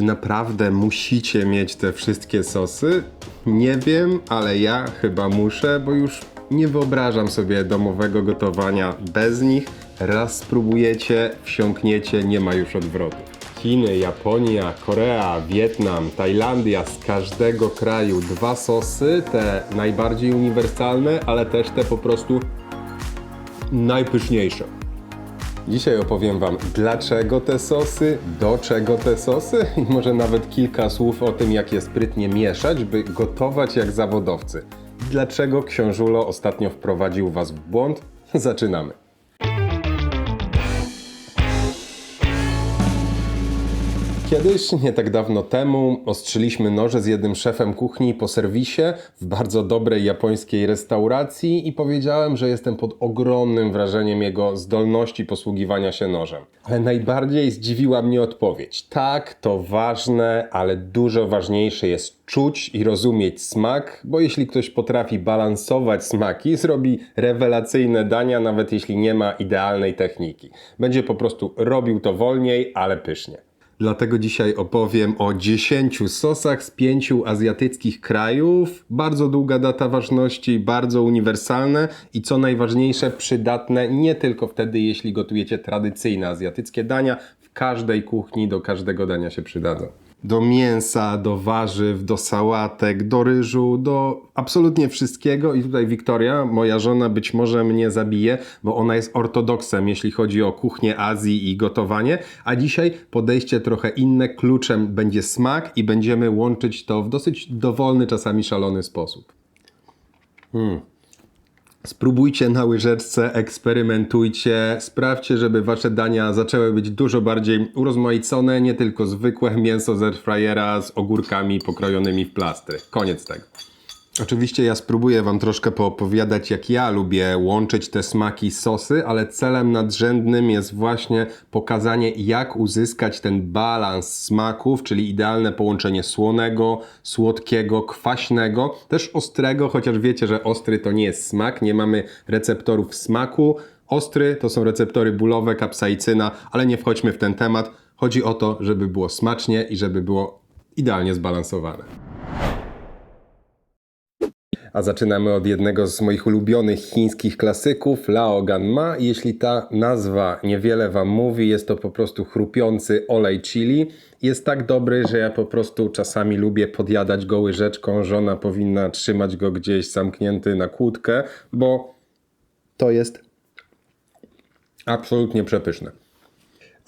Czy naprawdę musicie mieć te wszystkie sosy? Nie wiem, ale ja chyba muszę, bo już nie wyobrażam sobie domowego gotowania bez nich. Raz spróbujecie, wsiąkniecie, nie ma już odwrotu. Chiny, Japonia, Korea, Wietnam, Tajlandia, z każdego kraju dwa sosy, te najbardziej uniwersalne, ale też te po prostu najpyszniejsze. Dzisiaj opowiem Wam, dlaczego te sosy, do czego te sosy i może nawet kilka słów o tym, jak je sprytnie mieszać, by gotować jak zawodowcy. Dlaczego książulo ostatnio wprowadził Was w błąd? Zaczynamy. Kiedyś, nie tak dawno temu, ostrzyliśmy noże z jednym szefem kuchni po serwisie w bardzo dobrej japońskiej restauracji i powiedziałem, że jestem pod ogromnym wrażeniem jego zdolności posługiwania się nożem. Ale najbardziej zdziwiła mnie odpowiedź. Tak, to ważne, ale dużo ważniejsze jest czuć i rozumieć smak, bo jeśli ktoś potrafi balansować smaki, zrobi rewelacyjne dania, nawet jeśli nie ma idealnej techniki. Będzie po prostu robił to wolniej, ale pysznie. Dlatego dzisiaj opowiem o 10 sosach z pięciu azjatyckich krajów. Bardzo długa data ważności, bardzo uniwersalne i co najważniejsze, przydatne nie tylko wtedy, jeśli gotujecie tradycyjne azjatyckie dania. W każdej kuchni do każdego dania się przydadzą. Do mięsa, do warzyw, do sałatek, do ryżu, do absolutnie wszystkiego. I tutaj Wiktoria, moja żona, być może mnie zabije, bo ona jest ortodoksem, jeśli chodzi o kuchnię Azji i gotowanie. A dzisiaj podejście trochę inne. Kluczem będzie smak i będziemy łączyć to w dosyć dowolny, czasami szalony sposób. Spróbujcie na łyżeczce, eksperymentujcie, sprawdźcie, żeby wasze dania zaczęły być dużo bardziej urozmaicone, nie tylko zwykłe mięso z airfryera z ogórkami pokrojonymi w plastry. Koniec tego. Oczywiście ja spróbuję Wam troszkę poopowiadać, jak ja lubię łączyć te smaki sosy, ale celem nadrzędnym jest właśnie pokazanie, jak uzyskać ten balans smaków, czyli idealne połączenie słonego, słodkiego, kwaśnego, też ostrego, chociaż wiecie, że ostry to nie jest smak, nie mamy receptorów smaku. Ostry to są receptory bólowe, kapsaicyna, ale nie wchodźmy w ten temat. Chodzi o to, żeby było smacznie i żeby było idealnie zbalansowane. A zaczynamy od jednego z moich ulubionych chińskich klasyków, Lao Ganma. I Jeśli ta nazwa niewiele Wam mówi, jest to po prostu chrupiący olej chili. Jest tak dobry, że ja po prostu czasami lubię podjadać go łyżeczką. Żona powinna trzymać go gdzieś zamknięty na kłódkę, bo to jest absolutnie przepyszne.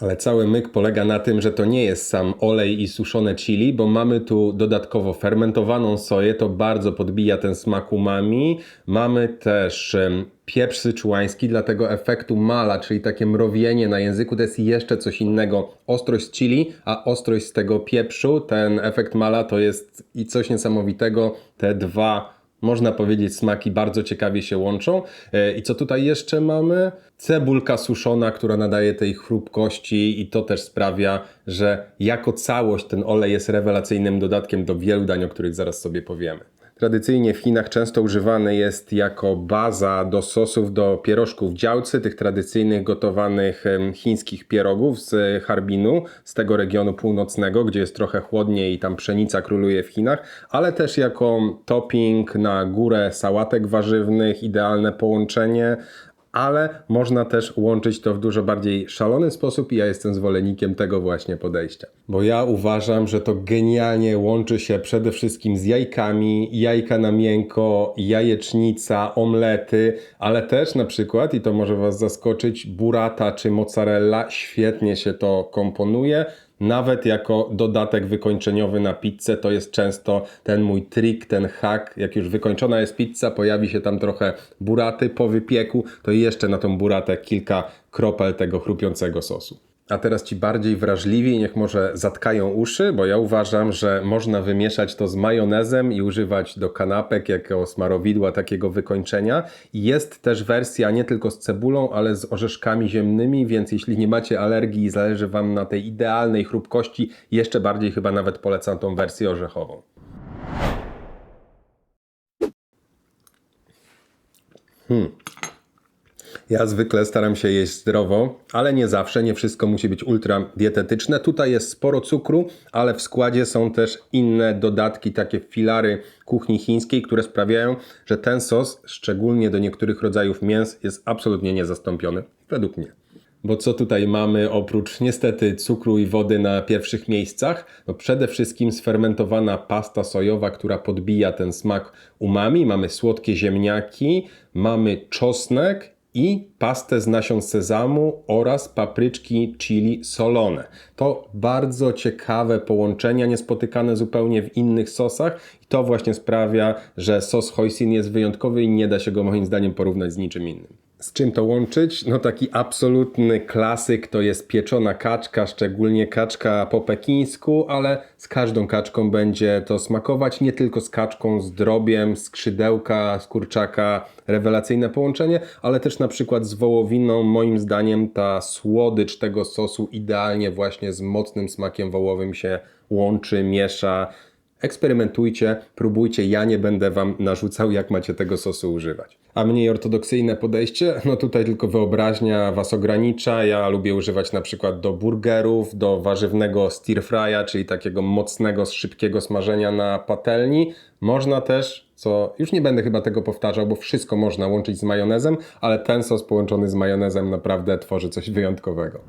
Ale cały myk polega na tym, że to nie jest sam olej i suszone chili, bo mamy tu dodatkowo fermentowaną soję, to bardzo podbija ten smak umami. Mamy też pieprz syczuański, dlatego efektu mala, czyli takie mrowienie na języku, to jest jeszcze coś innego. Ostrość z chili, a ostrość z tego pieprzu, ten efekt mala to jest i coś niesamowitego. Te dwa można powiedzieć, smaki bardzo ciekawie się łączą. E, I co tutaj jeszcze mamy? Cebulka suszona, która nadaje tej chrupkości i to też sprawia, że jako całość ten olej jest rewelacyjnym dodatkiem do wielu dań, o których zaraz sobie powiemy. Tradycyjnie w Chinach często używany jest jako baza do sosów do pierożków działcy, tych tradycyjnych gotowanych chińskich pierogów z Harbinu, z tego regionu północnego, gdzie jest trochę chłodniej i tam pszenica króluje w Chinach, ale też jako topping na górę sałatek warzywnych, idealne połączenie, ale można też łączyć to w dużo bardziej szalony sposób i ja jestem zwolennikiem tego właśnie podejścia. Bo ja uważam, że to genialnie łączy się przede wszystkim z jajkami, jajka na miękko, jajecznica, omlety, ale też na przykład, i to może Was zaskoczyć, burrata czy mozzarella, świetnie się to komponuje. Nawet jako dodatek wykończeniowy na pizzę to jest często ten mój trik, ten hack. Jak już wykończona jest pizza, pojawi się tam trochę buraty po wypieku, to jeszcze na tą buratę kilka kropel tego chrupiącego sosu. A teraz ci bardziej wrażliwi niech może zatkają uszy, bo ja uważam, że można wymieszać to z majonezem i używać do kanapek jako smarowidła takiego wykończenia. Jest też wersja nie tylko z cebulą, ale z orzeszkami ziemnymi, więc jeśli nie macie alergii i zależy Wam na tej idealnej chrupkości, jeszcze bardziej chyba nawet polecam tą wersję orzechową. Ja zwykle staram się jeść zdrowo, ale nie zawsze, nie wszystko musi być ultra dietetyczne. Tutaj jest sporo cukru, ale w składzie są też inne dodatki, takie filary kuchni chińskiej, które sprawiają, że ten sos, szczególnie do niektórych rodzajów mięs, jest absolutnie niezastąpiony, według mnie. Bo co tutaj mamy oprócz niestety cukru i wody na pierwszych miejscach? No przede wszystkim sfermentowana pasta sojowa, która podbija ten smak umami. Mamy słodkie ziemniaki, mamy czosnek i pastę z nasion sezamu oraz papryczki chili solone. To bardzo ciekawe połączenia, niespotykane zupełnie w innych sosach i to właśnie sprawia, że sos hoisin jest wyjątkowy i nie da się go moim zdaniem porównać z niczym innym. Z czym to łączyć? No taki absolutny klasyk to jest pieczona kaczka, szczególnie kaczka po pekińsku, ale z każdą kaczką będzie to smakować, nie tylko z kaczką, z drobiem, skrzydełka, z kurczaka, rewelacyjne połączenie, ale też na przykład z wołowiną, moim zdaniem ta słodycz tego sosu idealnie właśnie z mocnym smakiem wołowym się łączy, miesza. Eksperymentujcie, próbujcie, ja nie będę Wam narzucał, jak macie tego sosu używać. A mniej ortodoksyjne podejście, no tutaj tylko wyobraźnia Was ogranicza. Ja lubię używać na przykład do burgerów, do warzywnego stir fry'a, czyli takiego mocnego, szybkiego smażenia na patelni. Można też, co już nie będę chyba tego powtarzał, bo wszystko można łączyć z majonezem, ale ten sos połączony z majonezem naprawdę tworzy coś wyjątkowego.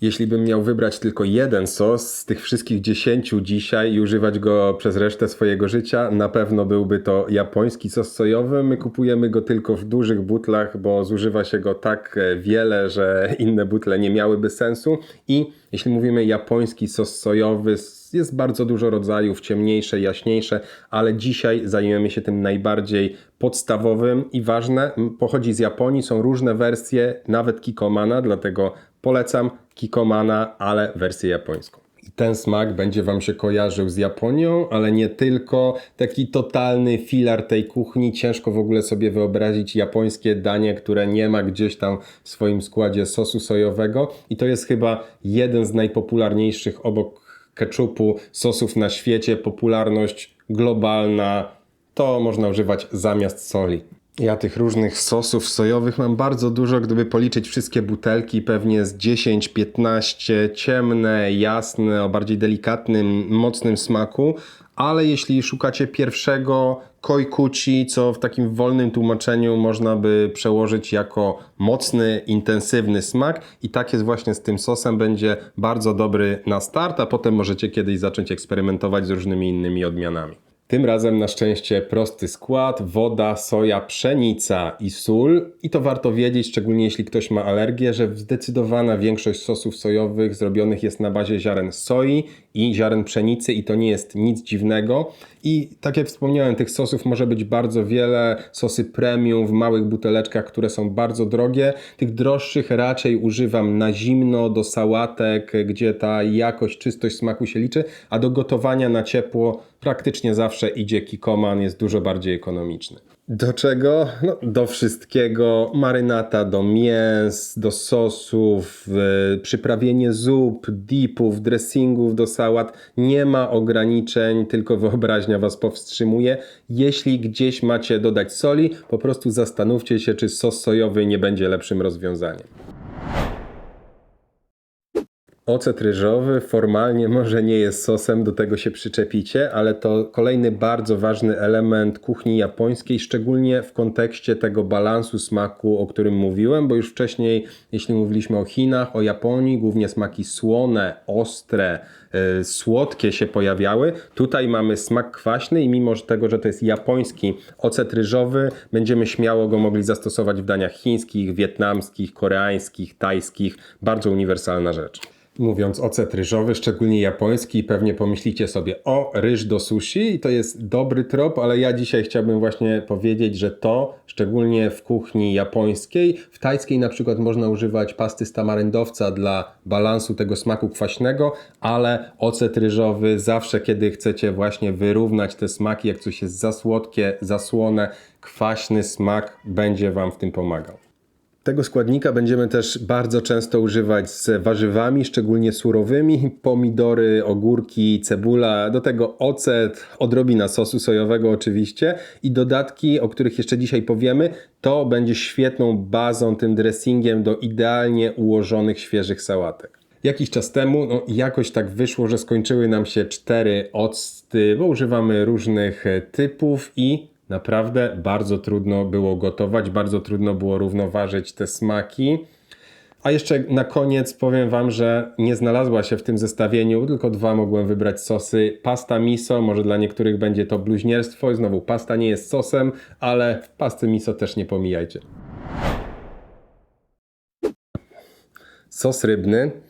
Jeśli bym miał wybrać tylko jeden sos z tych wszystkich dziesięciu dzisiaj i używać go przez resztę swojego życia, na pewno byłby to japoński sos sojowy. My kupujemy go tylko w dużych butlach, bo zużywa się go tak e, wiele, że inne butle nie miałyby sensu. I jeśli mówimy japoński sos sojowy, jest bardzo dużo rodzajów, ciemniejsze, jaśniejsze, ale dzisiaj zajmiemy się tym najbardziej podstawowym i ważne. Pochodzi z Japonii, są różne wersje, nawet Kikomana, dlatego polecam Kikomana, ale wersję japońską. I ten smak będzie Wam się kojarzył z Japonią, ale nie tylko. Taki totalny filar tej kuchni. Ciężko w ogóle sobie wyobrazić japońskie danie, które nie ma gdzieś tam w swoim składzie sosu sojowego. I to jest chyba jeden z najpopularniejszych obok ketchupu sosów na świecie. Popularność globalna. To można używać zamiast soli. Ja tych różnych sosów sojowych mam bardzo dużo, gdyby policzyć wszystkie butelki, pewnie z 10-15 ciemne, jasne, o bardziej delikatnym, mocnym smaku, ale jeśli szukacie pierwszego koikuci, co w takim wolnym tłumaczeniu można by przełożyć jako mocny, intensywny smak. I tak jest właśnie z tym sosem, będzie bardzo dobry na start, a potem możecie kiedyś zacząć eksperymentować z różnymi innymi odmianami. Tym razem na szczęście prosty skład: woda, soja, pszenica i sól. I to warto wiedzieć, szczególnie jeśli ktoś ma alergię, że zdecydowana większość sosów sojowych zrobionych jest na bazie ziaren soi i ziaren pszenicy, i to nie jest nic dziwnego. I tak jak wspomniałem, tych sosów może być bardzo wiele. Sosy premium w małych buteleczkach, które są bardzo drogie. Tych droższych raczej używam na zimno, do sałatek, gdzie ta jakość, czystość smaku się liczy, a do gotowania na ciepło praktycznie zawsze idzie kikoman, jest dużo bardziej ekonomiczny. Do czego? No, do wszystkiego. Marynata do mięs, do sosów, yy, przyprawienie zup, dipów, dressingów do sałat. Nie ma ograniczeń, tylko wyobraźnia Was powstrzymuje. Jeśli gdzieś macie dodać soli, po prostu zastanówcie się, czy sos sojowy nie będzie lepszym rozwiązaniem. Ocet ryżowy formalnie może nie jest sosem, do tego się przyczepicie, ale to kolejny bardzo ważny element kuchni japońskiej, szczególnie w kontekście tego balansu smaku, o którym mówiłem, bo już wcześniej, jeśli mówiliśmy o Chinach, o Japonii, głównie smaki słone, ostre, yy, słodkie się pojawiały. Tutaj mamy smak kwaśny i mimo tego, że to jest japoński ocet ryżowy, będziemy śmiało go mogli zastosować w daniach chińskich, wietnamskich, koreańskich, tajskich. Bardzo uniwersalna rzecz. Mówiąc ocet ryżowy, szczególnie japoński, pewnie pomyślicie sobie o ryż do sushi i to jest dobry trop, ale ja dzisiaj chciałbym właśnie powiedzieć, że to szczególnie w kuchni japońskiej, w tajskiej na przykład można używać pasty z tamaryndowca dla balansu tego smaku kwaśnego, ale ocet ryżowy zawsze kiedy chcecie właśnie wyrównać te smaki, jak coś jest za słodkie, za słone, kwaśny smak będzie Wam w tym pomagał. Tego składnika będziemy też bardzo często używać z warzywami, szczególnie surowymi. Pomidory, ogórki, cebula, do tego ocet, odrobina sosu sojowego oczywiście i dodatki, o których jeszcze dzisiaj powiemy, to będzie świetną bazą, tym dressingiem do idealnie ułożonych, świeżych sałatek. Jakiś czas temu no, jakoś tak wyszło, że skończyły nam się cztery octy, bo używamy różnych typów i naprawdę bardzo trudno było gotować, bardzo trudno było równoważyć te smaki. A jeszcze na koniec powiem Wam, że nie znalazła się w tym zestawieniu, tylko dwa mogłem wybrać sosy. Pasta miso, może dla niektórych będzie to bluźnierstwo. I znowu, pasta nie jest sosem, ale pasty miso też nie pomijajcie. Sos rybny.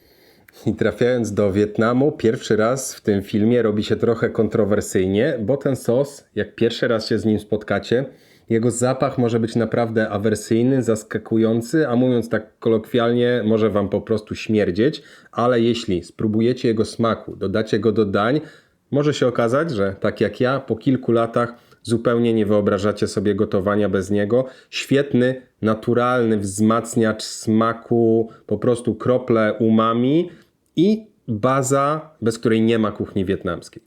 I trafiając do Wietnamu, pierwszy raz w tym filmie robi się trochę kontrowersyjnie, bo ten sos, jak pierwszy raz się z nim spotkacie, jego zapach może być naprawdę awersyjny, zaskakujący, a mówiąc tak kolokwialnie, może wam po prostu śmierdzieć, ale jeśli spróbujecie jego smaku, dodacie go do dań, może się okazać, że tak jak ja, po kilku latach zupełnie nie wyobrażacie sobie gotowania bez niego. Świetny, naturalny wzmacniacz smaku, po prostu krople umami i baza, bez której nie ma kuchni wietnamskiej.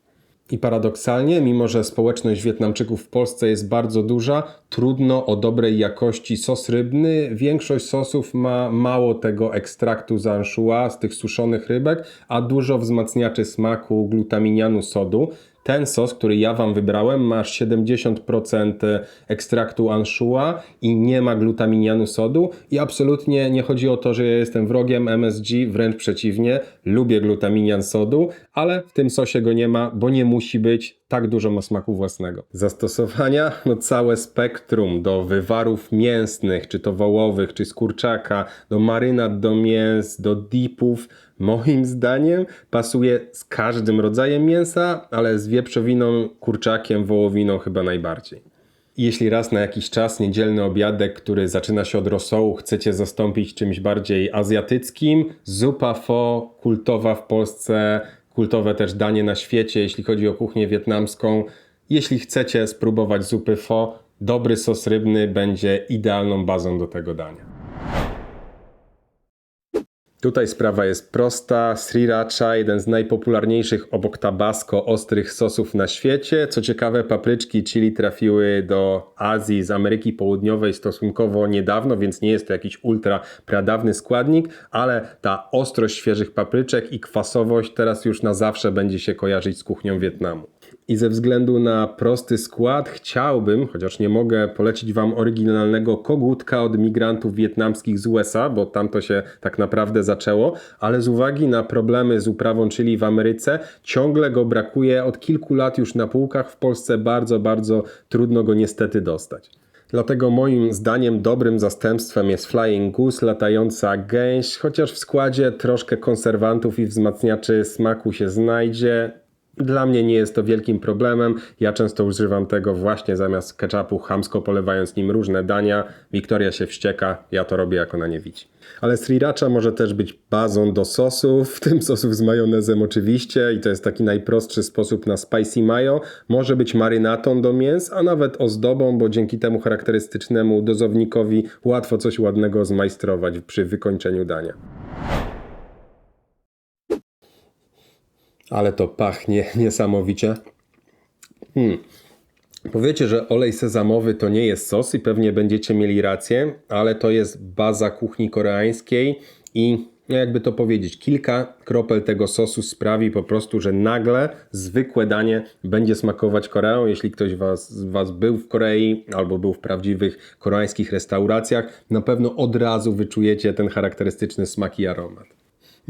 I paradoksalnie, mimo że społeczność Wietnamczyków w Polsce jest bardzo duża, trudno o dobrej jakości sos rybny. Większość sosów ma mało tego ekstraktu z anchois, z tych suszonych rybek, a dużo wzmacniaczy smaku glutaminianu sodu. Ten sos, który ja Wam wybrałem, ma 70% ekstraktu anchois i nie ma glutaminianu sodu. I absolutnie nie chodzi o to, że ja jestem wrogiem MSG, wręcz przeciwnie. Lubię glutaminian sodu, ale w tym sosie go nie ma, bo nie musi być. Tak dużo ma smaku własnego. Zastosowania? No całe spektrum do wywarów mięsnych, czy to wołowych, czy z kurczaka, do marynat do mięs, do dipów. Moim zdaniem pasuje z każdym rodzajem mięsa, ale z wieprzowiną, kurczakiem, wołowiną chyba najbardziej. Jeśli raz na jakiś czas niedzielny obiadek, który zaczyna się od rosołu, chcecie zastąpić czymś bardziej azjatyckim, zupa pho, kultowa w Polsce, kultowe też danie na świecie, jeśli chodzi o kuchnię wietnamską. Jeśli chcecie spróbować zupy pho, dobry sos rybny będzie idealną bazą do tego dania. Tutaj sprawa jest prosta. Sriracha, jeden z najpopularniejszych obok tabasco ostrych sosów na świecie. Co ciekawe, papryczki chili trafiły do Azji z Ameryki Południowej stosunkowo niedawno, więc nie jest to jakiś ultra pradawny składnik, ale ta ostrość świeżych papryczek i kwasowość teraz już na zawsze będzie się kojarzyć z kuchnią Wietnamu. I ze względu na prosty skład chciałbym, chociaż nie mogę polecić Wam oryginalnego kogutka od migrantów wietnamskich z USA, bo tam to się tak naprawdę zaczęło, ale z uwagi na problemy z uprawą chili w Ameryce, ciągle go brakuje od kilku lat już na półkach w Polsce, bardzo, bardzo trudno go niestety dostać. Dlatego moim zdaniem dobrym zastępstwem jest Flying Goose, latająca gęś, chociaż w składzie troszkę konserwantów i wzmacniaczy smaku się znajdzie. Dla mnie nie jest to wielkim problemem. Ja często używam tego właśnie zamiast ketchupu, chamsko polewając nim różne dania. Wiktoria się wścieka, ja to robię jako na niewici. Ale sriracha może też być bazą do sosów, w tym sosów z majonezem oczywiście i to jest taki najprostszy sposób na spicy mayo. Może być marynatą do mięs, a nawet ozdobą, bo dzięki temu charakterystycznemu dozownikowi łatwo coś ładnego zmajstrować przy wykończeniu dania. Ale to pachnie niesamowicie. Hmm. Powiecie, że olej sezamowy to nie jest sos i pewnie będziecie mieli rację, ale to jest baza kuchni koreańskiej i no jakby to powiedzieć, kilka kropel tego sosu sprawi po prostu, że nagle zwykłe danie będzie smakować Koreą. Jeśli ktoś was, Was był w Korei albo był w prawdziwych koreańskich restauracjach, na pewno od razu wyczujecie ten charakterystyczny smak i aromat.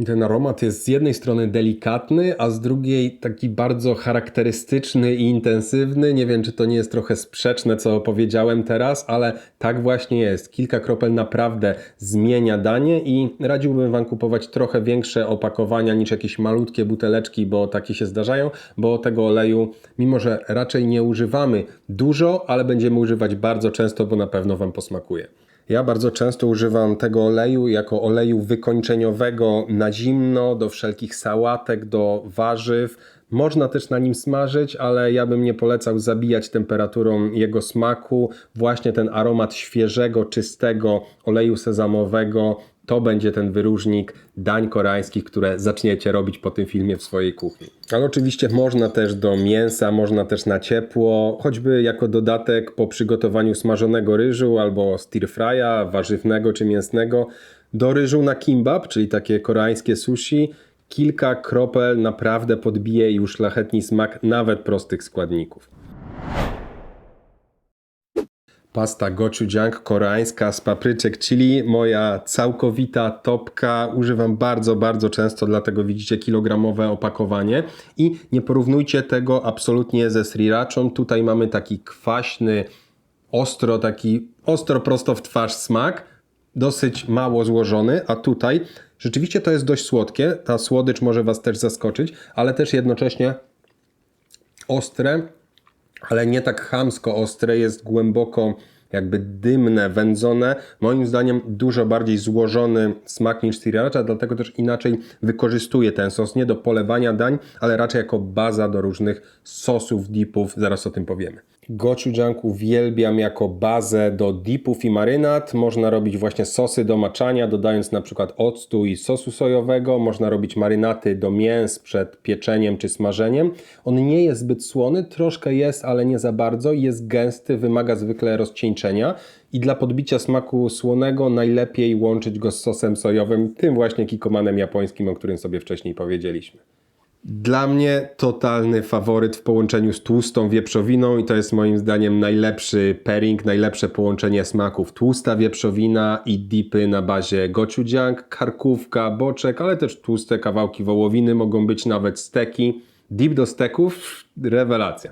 Ten aromat jest z jednej strony delikatny, a z drugiej taki bardzo charakterystyczny i intensywny. Nie wiem, czy to nie jest trochę sprzeczne, co powiedziałem teraz, ale tak właśnie jest. Kilka kropel naprawdę zmienia danie i radziłbym Wam kupować trochę większe opakowania niż jakieś malutkie buteleczki, bo takie się zdarzają, bo tego oleju, mimo że raczej nie używamy dużo, ale będziemy używać bardzo często, bo na pewno Wam posmakuje. Ja bardzo często używam tego oleju jako oleju wykończeniowego na zimno, do wszelkich sałatek, do warzyw. Można też na nim smażyć, ale ja bym nie polecał zabijać temperaturą jego smaku. Właśnie ten aromat świeżego, czystego oleju sezamowego to będzie ten wyróżnik dań koreańskich, które zaczniecie robić po tym filmie w swojej kuchni. Ale oczywiście można też do mięsa, można też na ciepło, choćby jako dodatek po przygotowaniu smażonego ryżu albo stir fry'a, warzywnego czy mięsnego. Do ryżu na kimbap, czyli takie koreańskie sushi, kilka kropel naprawdę podbije i uszlachetni smak nawet prostych składników. Pasta gochujang koreańska z papryczek chili, moja całkowita topka. Używam bardzo, bardzo często, dlatego widzicie kilogramowe opakowanie. I nie porównujcie tego absolutnie ze srirachą. Tutaj mamy taki kwaśny, ostro, taki ostro prosto w twarz smak, dosyć mało złożony, a tutaj rzeczywiście to jest dość słodkie. Ta słodycz może Was też zaskoczyć, ale też jednocześnie ostre, ale nie tak chamsko ostre, jest głęboko jakby dymne, wędzone. Moim zdaniem dużo bardziej złożony smak niż sriracha, dlatego też inaczej wykorzystuje ten sos nie do polewania dań, ale raczej jako baza do różnych sosów, dipów, zaraz o tym powiemy. Gochujang uwielbiam jako bazę do dipów i marynat. Można robić właśnie sosy do maczania, dodając na przykład octu i sosu sojowego. Można robić marynaty do mięs przed pieczeniem czy smażeniem. On nie jest zbyt słony, troszkę jest, ale nie za bardzo. Jest gęsty, wymaga zwykle rozcieńczenia. I dla podbicia smaku słonego najlepiej łączyć go z sosem sojowym, tym właśnie kikomanem japońskim, o którym sobie wcześniej powiedzieliśmy. Dla mnie totalny faworyt w połączeniu z tłustą wieprzowiną i to jest moim zdaniem najlepszy pairing, najlepsze połączenie smaków. Tłusta wieprzowina i dipy na bazie gochujang, karkówka, boczek, ale też tłuste kawałki wołowiny, mogą być nawet steki. Dip do steków, rewelacja.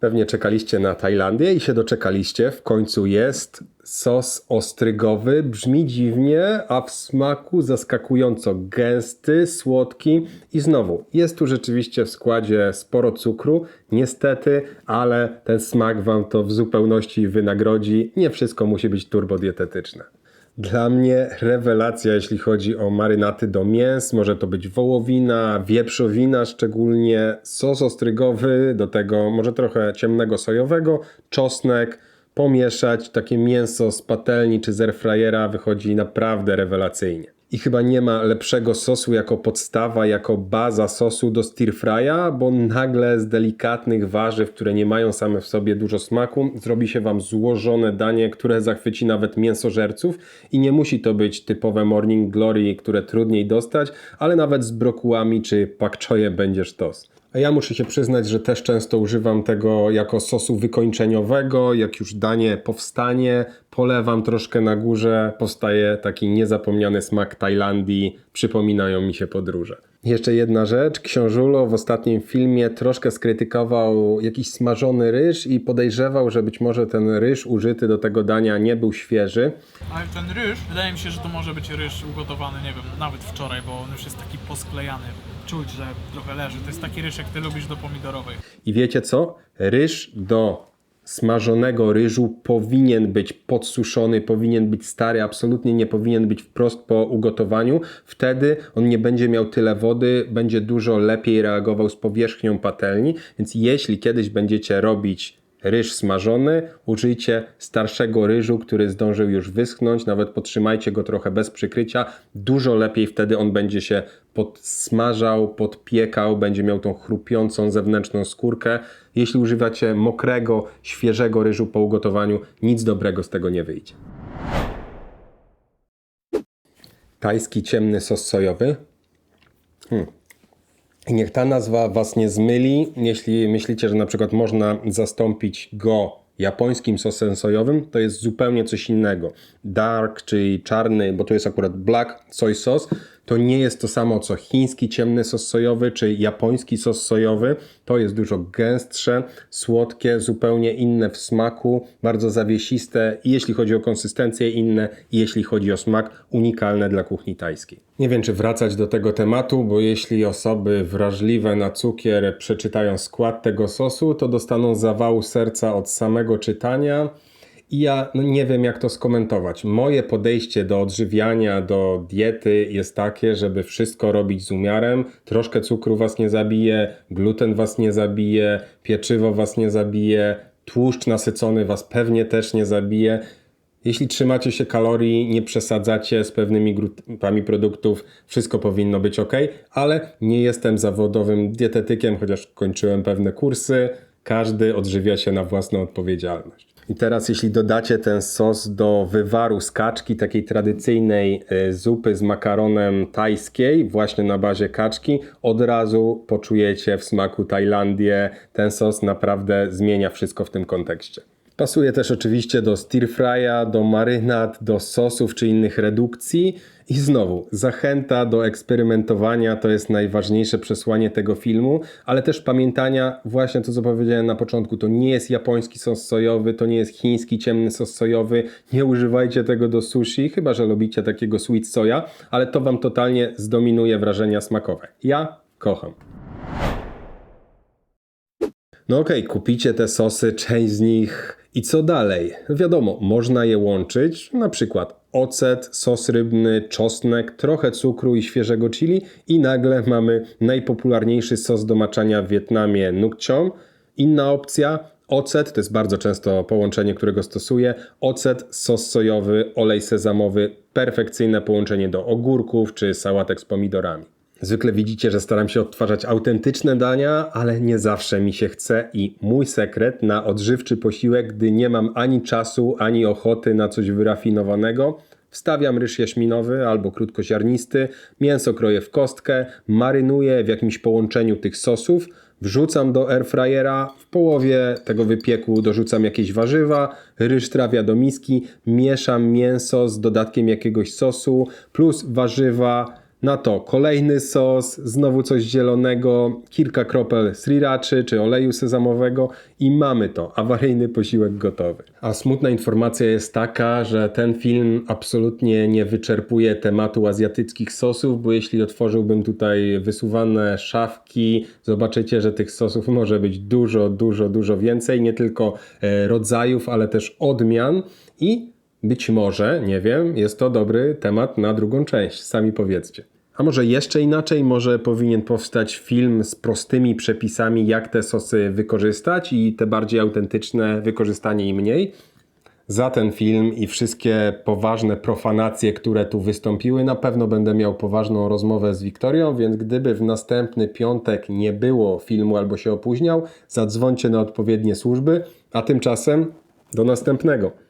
Pewnie czekaliście na Tajlandię i się doczekaliście. W końcu jest sos ostrygowy. Brzmi dziwnie, a w smaku zaskakująco gęsty, słodki i znowu jest tu rzeczywiście w składzie sporo cukru. Niestety, ale ten smak Wam to w zupełności wynagrodzi. Nie wszystko musi być turbodietetyczne. Dla mnie rewelacja, jeśli chodzi o marynaty do mięs. Może to być wołowina, wieprzowina, szczególnie sos ostrygowy, do tego może trochę ciemnego sojowego, czosnek. Pomieszać takie mięso z patelni czy z airfryera wychodzi naprawdę rewelacyjnie. I chyba nie ma lepszego sosu jako podstawa, jako baza sosu do stir fry'a, bo nagle z delikatnych warzyw, które nie mają same w sobie dużo smaku, zrobi się Wam złożone danie, które zachwyci nawet mięsożerców i nie musi to być typowe morning glory, które trudniej dostać, ale nawet z brokułami czy pak choye będzie sztos. A ja muszę się przyznać, że też często używam tego jako sosu wykończeniowego. Jak już danie powstanie, polewam troszkę na górze, powstaje taki niezapomniany smak Tajlandii, przypominają mi się podróże. Jeszcze jedna rzecz, Książulo w ostatnim filmie troszkę skrytykował jakiś smażony ryż i podejrzewał, że być może ten ryż użyty do tego dania nie był świeży. Ale ten ryż, wydaje mi się, że to może być ryż ugotowany, nie wiem, nawet wczoraj, bo on już jest taki posklejany. Czuć, że trochę leży. To jest taki ryż, jak ty lubisz do pomidorowej. I wiecie co? Ryż do smażonego ryżu powinien być podsuszony, powinien być stary, absolutnie nie powinien być wprost po ugotowaniu. Wtedy on nie będzie miał tyle wody, będzie dużo lepiej reagował z powierzchnią patelni. Więc jeśli kiedyś będziecie robić ryż smażony, użyjcie starszego ryżu, który zdążył już wyschnąć, nawet podtrzymajcie go trochę bez przykrycia. Dużo lepiej wtedy on będzie się podsmażał, podpiekał, będzie miał tą chrupiącą zewnętrzną skórkę. Jeśli używacie mokrego, świeżego ryżu po ugotowaniu, nic dobrego z tego nie wyjdzie. Tajski ciemny sos sojowy. Hmm. Niech ta nazwa Was nie zmyli, jeśli myślicie, że na przykład można zastąpić go japońskim sosem sojowym, to jest zupełnie coś innego. Dark, czyli czarny, bo to jest akurat black soy sauce, to nie jest to samo co chiński ciemny sos sojowy czy japoński sos sojowy. To jest dużo gęstsze, słodkie, zupełnie inne w smaku, bardzo zawiesiste jeśli chodzi o konsystencję inne jeśli chodzi o smak unikalne dla kuchni tajskiej. Nie wiem czy wracać do tego tematu, bo jeśli osoby wrażliwe na cukier przeczytają skład tego sosu, to dostaną zawału serca od samego czytania. I ja no, nie wiem, jak to skomentować. Moje podejście do odżywiania, do diety jest takie, żeby wszystko robić z umiarem. Troszkę cukru was nie zabije, gluten was nie zabije, pieczywo was nie zabije, tłuszcz nasycony was pewnie też nie zabije. Jeśli trzymacie się kalorii, nie przesadzacie z pewnymi grupami produktów, wszystko powinno być ok, ale nie jestem zawodowym dietetykiem, chociaż kończyłem pewne kursy. Każdy odżywia się na własną odpowiedzialność. I teraz, jeśli dodacie ten sos do wywaru z kaczki, takiej tradycyjnej y, zupy z makaronem tajskiej, właśnie na bazie kaczki, od razu poczujecie w smaku Tajlandię. Ten sos naprawdę zmienia wszystko w tym kontekście. Pasuje też oczywiście do stir fry'a, do marynat, do sosów czy innych redukcji. I znowu, zachęta do eksperymentowania to jest najważniejsze przesłanie tego filmu, ale też pamiętania, właśnie to co powiedziałem na początku, to nie jest japoński sos sojowy, to nie jest chiński ciemny sos sojowy, nie używajcie tego do sushi, chyba że lubicie takiego sweet soja, ale to wam totalnie zdominuje wrażenia smakowe. Ja kocham. No okej, kupicie te sosy, część z nich i co dalej? Wiadomo, można je łączyć, na przykład ocet, sos rybny, czosnek, trochę cukru i świeżego chili i nagle mamy najpopularniejszy sos do maczania w Wietnamie Nuc Chom. Inna opcja, ocet, to jest bardzo często połączenie, którego stosuję, ocet, sos sojowy, olej sezamowy, perfekcyjne połączenie do ogórków czy sałatek z pomidorami. Zwykle widzicie, że staram się odtwarzać autentyczne dania, ale nie zawsze mi się chce i mój sekret na odżywczy posiłek, gdy nie mam ani czasu, ani ochoty na coś wyrafinowanego, wstawiam ryż jaśminowy albo krótkoziarnisty, mięso kroję w kostkę, marynuję w jakimś połączeniu tych sosów, wrzucam do airfryera, w połowie tego wypieku dorzucam jakieś warzywa, ryż trafia do miski, mieszam mięso z dodatkiem jakiegoś sosu plus warzywa, na to kolejny sos, znowu coś zielonego, kilka kropel sriraczy czy oleju sezamowego i mamy to, awaryjny posiłek gotowy. A smutna informacja jest taka, że ten film absolutnie nie wyczerpuje tematu azjatyckich sosów, bo jeśli otworzyłbym tutaj wysuwane szafki, zobaczycie, że tych sosów może być dużo, dużo, dużo więcej, nie tylko e, rodzajów, ale też odmian i być może, nie wiem, jest to dobry temat na drugą część, sami powiedzcie. A może jeszcze inaczej, może powinien powstać film z prostymi przepisami, jak te sosy wykorzystać i te bardziej autentyczne wykorzystanie i mniej. Za ten film i wszystkie poważne profanacje, które tu wystąpiły, na pewno będę miał poważną rozmowę z Wiktorią, więc gdyby w następny piątek nie było filmu albo się opóźniał, zadzwońcie na odpowiednie służby, a tymczasem do następnego.